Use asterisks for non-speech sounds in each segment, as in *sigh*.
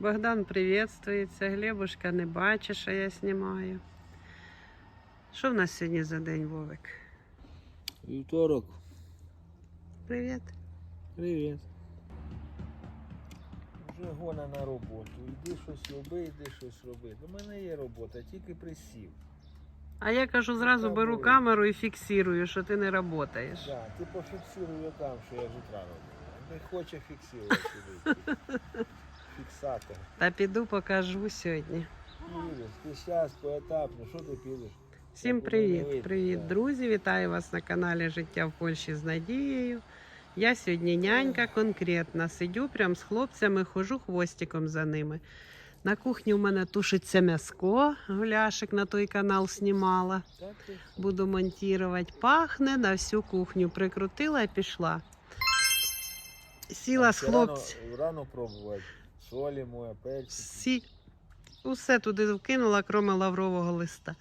Богдан приветствується, Глебушка не бачить, що я знімаю. Що в нас сьогодні за день, Вовик? Вівторок. Привіт. Привіт. Вже гона на роботу. Іди щось роби, іди щось роби. До мене є робота, тільки присів. А я кажу, зразу беру камеру і фіксую, що ти не працюєш. Да, ти пофіксируй там, що я з утра роблю. Не хоче фіксувати. *laughs* Фіксатор. Та піду покажу сьогодні. Підеш, ти зараз поетапно, що ти підеш? Всім привіт, привіт, друзі! Вітаю вас на каналі Життя в Польщі з Надією. Я сьогодні нянька конкретна. Сидю прям з хлопцями, хожу хвостиком за ними. На кухні у мене тушиться м'яско, гуляшик на той канал знімала. Буду монтувати. Пахне на всю кухню. Прикрутила і пішла. Сіла з Ще хлопцем. Рано, рано пробувати. Солі моя, перці. Всі... Усе туди вкинула, крім лаврового листа.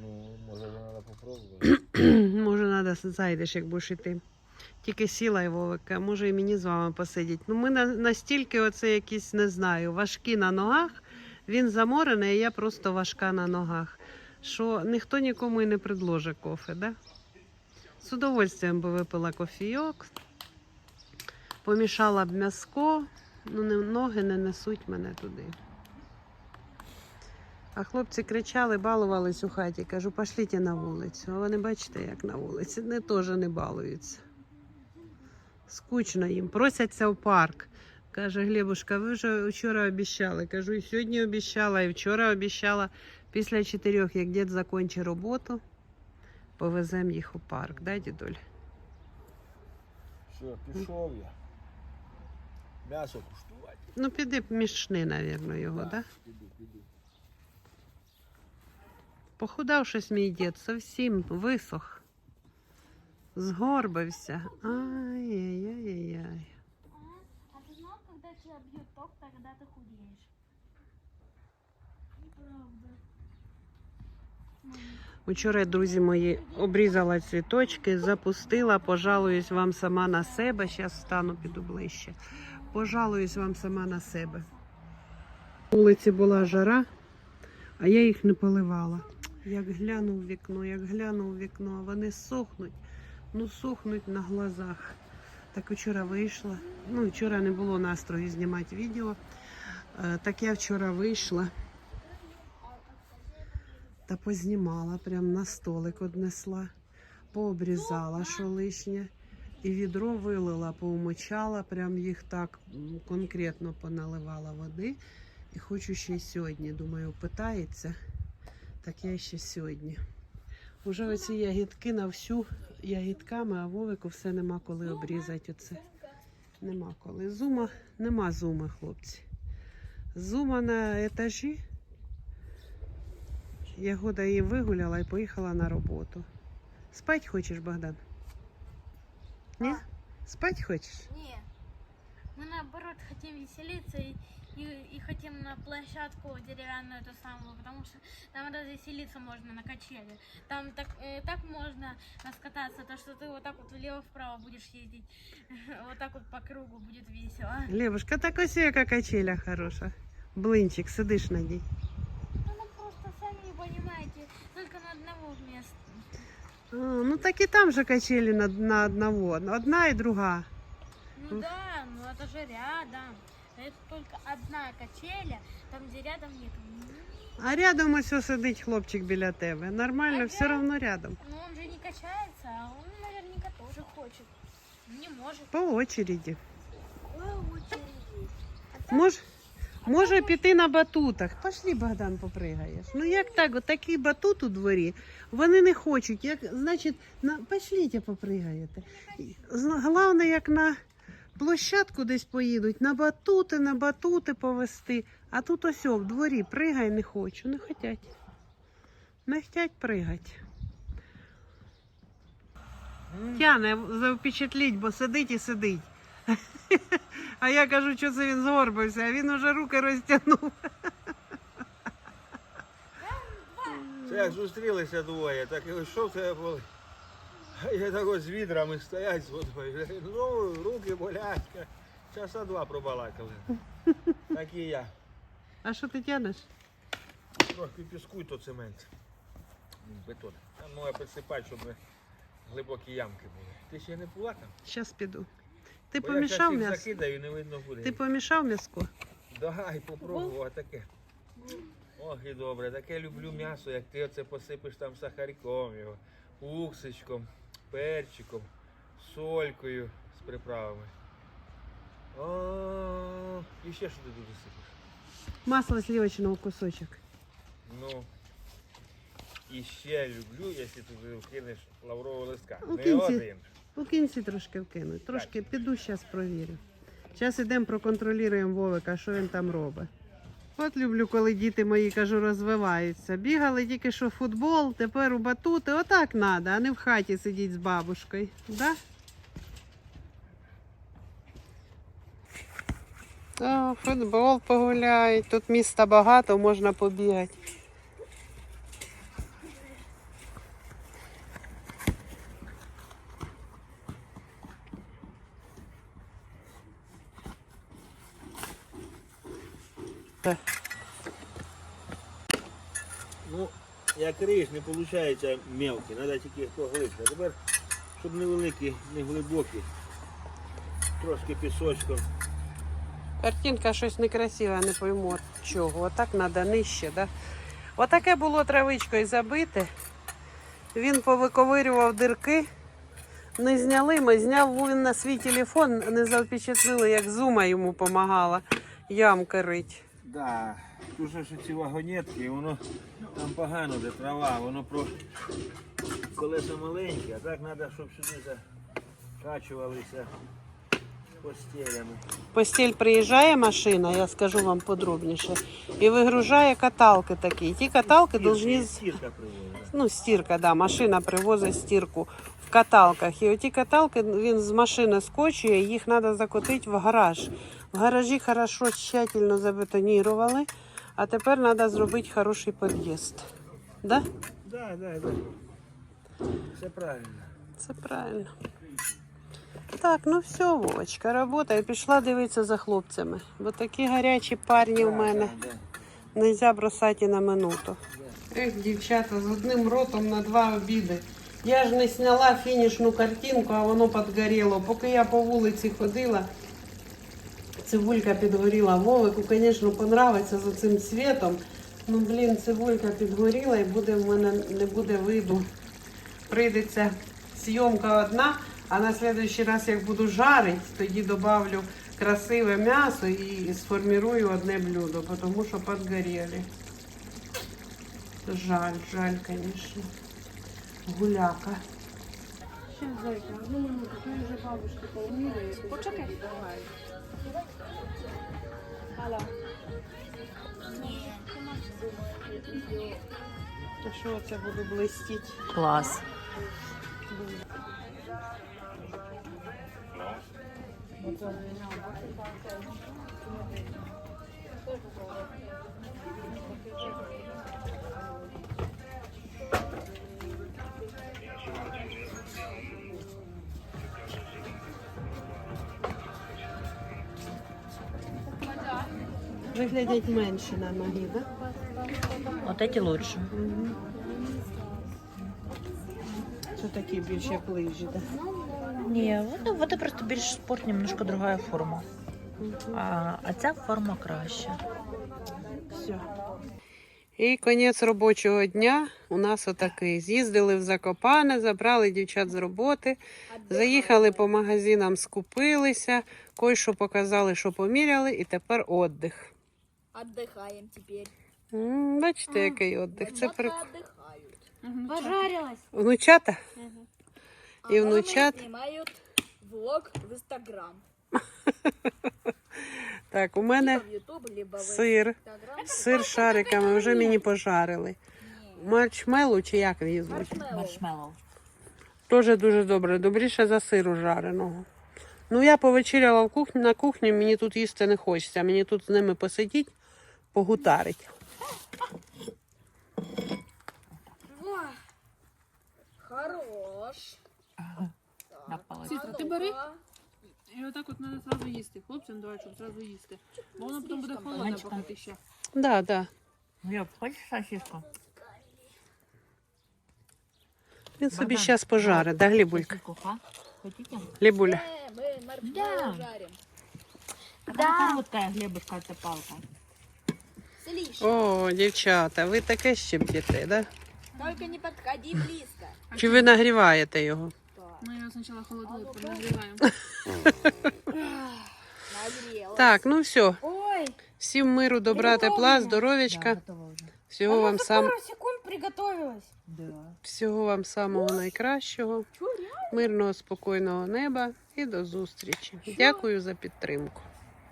Ну, може треба попробувати. *clears throat* Може, треба зайдеш, як будеш іти. Тільки сіла і Вовика, може і мені з вами посидіти. Ну, ми настільки оце якісь, не знаю, важкі на ногах. Він заморений, а я просто важка на ногах. Що ніхто нікому і не предложить кофе, да? З удовольствием би випила кофійок, помішала б м'яско, ну не, ноги не несуть мене туди. А хлопці кричали, балувались у хаті. Кажу, пошліть на вулицю. А вони бачите, як на вулиці. Вони теж не балуються. Скучно їм. Просяться в парк. Каже Глебушка, ви вже вчора обіцяли. Кажу, і сьогодні обіцяла, і вчора обіцяла. Після чотирьох, як дід закінчить роботу, повеземо їх у парк. Да, дідуль? Все, пішов я. М'ясо куштувати. Ну, піди мішни, мабуть, його, так? Да? Піду, піду. Похудав щось мій дід, зовсім висох. Згорбився. Ай-яй-яй-яй. А ты знал, когда тебя бьет ток, тогда ты худеешь? Неправда. Вчора, друзі мої, обрізала цвіточки, запустила, пожалуюсь вам сама на себе. Зараз стану, піду ближче. Пожалуюсь вам сама на себе. На вулиці була жара, а я їх не поливала. Як гляну в вікно, як гляну в вікно, а вони сохнуть, ну сохнуть на глазах. Так вчора вийшла. Ну, вчора не було настрою знімати відео. Е, Так я вчора вийшла та познімала, прям на столик однесла, пообрізала, що лишнє. І відро вилила, поумочала, прям їх так конкретно поналивала води. І хочу ще й сьогодні. Думаю, питається. Так я ще сьогодні. Уже оці ягідки на всю ягідками, а Вовику все нема коли обрізати. Оце. Нема коли. Зума, нема зуми, хлопці. Зума на етажі. Ягода її вигуляла і поїхала на роботу. Спать хочеш, Богдан? Ні? Спать хочеш? Не. Мы наоборот хотим веселиться и, и, и хотим на площадку деревянную эту самую, потому что там развеселиться можно на качели. Там так, э, так можно раскататься, то что ты вот так вот влево-вправо будешь ездить. *laughs* Вот так вот по кругу будет весело. Левушка, так ось яка качеля хороша. Блинчик, сидиш на ній. Ну, ну просто сами понимаете, только на одного места. А, ну так і там же качелі на, на одного. Одна і друга. Ну да, ну это же рядом. Это только одна качеля, там где рядом нет. А рядом ось ось сидить хлопчик біля тебе. Нормально, Ага. все одно рядом. Но он же не качается, а он наверняка тоже хочет. Не может. По очереді. По очереди. А так Мож, Може піти на батутах. Пошли, Богдан, попригаєш. Ну як так, от батут у дворі, вони не хочуть. Як, значить, на, пошліть, попригаєте. Головне, як на площадку десь поїдуть, на батути, на батути повести. А тут ось в дворі пригай не хочу, не хотять. Не хотять пригати. Тяне запечатліть, бо сидить і сидить. А я кажу, що це він згорбився, а він уже руки розтягнув. Це як зустрілися двоє, так і що були? А я так ось з відрами стоять з водою. Ну, руки болять. Часа два пробалакали. Так і я. А що ти тянеш? Трохи піску то цемент. Бетон. Там можна підсипати, щоб глибокі ямки були. Ти ще не була там? Зараз піду. Ти Бо помішав м'ясо? закидаю, не видно буде. Ти помішав м'яско? Давай, попробуй, таке. Ох і добре, таке люблю м'ясо, як ти оце посипиш там сахарком його, уксичком, перчиком, солькою з приправами. О, і ще що ти тут засипиш? Масло сливочного кусочок. Ну. І ще люблю, якщо туди вкинеш лаврового листка. Не кінці. один. У кінці трошки вкинуть. Трошки піду, зараз провірю. Зараз йдемо проконтролюємо Вовика, що він там робить. От люблю, коли діти мої, кажу, розвиваються. Бігали тільки що в футбол, тепер у батути. Отак треба, а не в хаті сидіть з бабушкою. Да? О, футбол погуляють. Тут міста багато, можна побігати. Так. Ну, як ріж, не виходить мелкий, треба тільки поглибше. А тепер, щоб не великі, не глибокі, трошки пісочком. Картинка щось некрасива, не пойму от чого. Отак треба нижче, да? Отаке було травичкою забите. Він повиковирював дирки. Не зняли, ми зняв він на свій телефон, не запечатлили, як зума йому допомагала ямки рить. Да, дуже ж ці вагонетки, воно там погано, де трава, воно про колеса маленькі, а так треба, щоб сюди закачувалися постелями. Постіль приїжджає машина, я скажу вам подробніше, і вигружає каталки такі. Ті каталки повинні Стірка приводить. Ну, стірка, да, машина привозить стірку в каталках. І оті каталки він з машини скочує, їх треба закотити в гараж. В гаражі хорошо тщательно забетонірували, а тепер треба зробити хороший під'їзд. Да? Да, да, да. Все правильно. Це правильно. Так, ну все, Вовочка, робота. Я пішла дивитися за хлопцями. Бо такі гарячі парні в мене. Да, Нельзя бросати на минуту. Ех, дівчата, з одним ротом на два обіди. Я ж не сняла фінішну картинку, а воно підгоріло. Поки я по вулиці ходила, цибулька підгоріла. Вовику, звісно, понравиться за цим цвітом. Ну, блін, цибулька підгоріла і буде в мене не буде виду. Прийдеться зйомка одна, а на наступний раз, як буду жарити, тоді добавлю красиве м'ясо і сформірую одне блюдо, тому що підгоріли. Жаль, жаль, конечно. Гуляка. Сейчас, зайка, одну минуту, ти вже бабушки поуміли. Почекай. Алло. Що це буду блистіть? Клас. Виглядять менше на ноги, да? Вот эти лучше. Це такі більш як лижі, да? Ні, вони, вони просто більш спорт, немножко другая форма. А, а ця форма краща. Все. І кінець робочого дня у нас отакий. З'їздили в Закопане, забрали дівчат з роботи, заїхали по магазинам, скупилися, кое-що показали, що поміряли, і тепер віддих. Отдыхаем теперь. М, Бачите, який віддих. Це Внука при... отдыхают. Пожарилась. внучата. А И мамы внучат. снимают влог в Инстаграм. *laughs* Так, у Либо мене в Ютуб, либо в сир. Инстаграм. Сир шариками вже мені пожарили. Марчмелу чи як її звуть? Маршмеллоу. Маршмеллоу. Теж дуже добре, добріше за сиру жареного. Ну, я повечеряла в кухні, на кухні, мені тут їсти не хочеться. Мені тут з ними посидіть, погутарить. Хорош. На палець. Цитра, ты бери. І отак от треба зразу їсти. Хлопцям давай, щоб зразу їсти. Бо воно потім буде холодне, Ганечка. поки ти ще. Да, да. Глеб, хочеш сосиску? Він собі Богдан, зараз пожарить, да, Глібулька? Сосиску, ха? Хотите? Глібуля. Э, мы маршмеллоу Да. жарим. А да. короткая Глебушка, це палка. О, дівчата, ви таке ще б'єте, да? только не подходи близко. Чи ви нагріваєте його? Ми його спочатку холодили, потім нагріваємо. Так, ну все. Ой, Всім миру, добра, тепла, здоров'ячка. Всього вам сам секунд приготовилась. Всього вам самого найкращого. Мирного, спокійного неба і до зустрічі. Дякую за підтримку.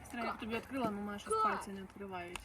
Сестра, я тобі відкрила, але мене пальці не відкривають.